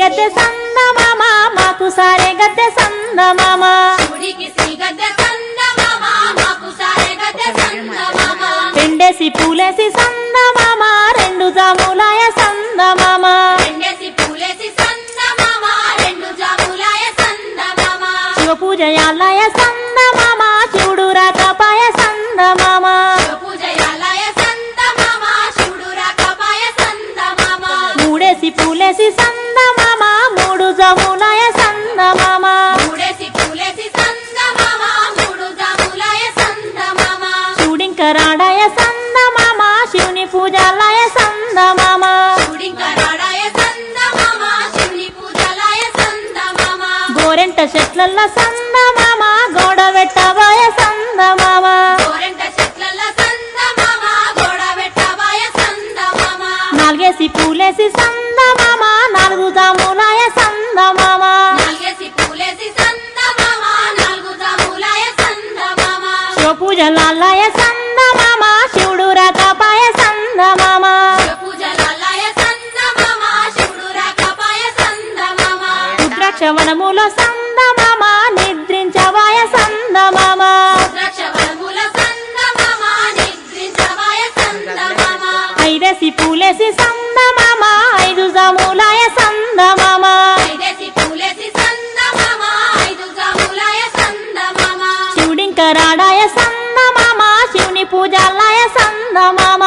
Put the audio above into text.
గద్దె సందమామ మాకు సారే గద్దె సందమామ రెండేసి పూలేసి సంద సందమామ రెండు జాములాయ సంద సందమామ శివపూజయాలయ సందమామ శివుడు రాకపాయ సందమామ మూడేసి పూలేసి సందమా. జాములాయ సందమామ పూలేసి సందమామ శివుని పూజాలయ సందమామ గోరెంట చెట్లల్ల సందమామ గోడ పెట్టబాయ సందమామ నాలుగేసి పూలేసి సందమామ పూజ లాలయ సందమామ శివుడు రకపాయ సందమామ క్షవణములో సందమామ నిద్రించవాయ సందమామ ఐదేసి పూలేసి సంద సంద మామ శివుని పూజాలయ సంద మామ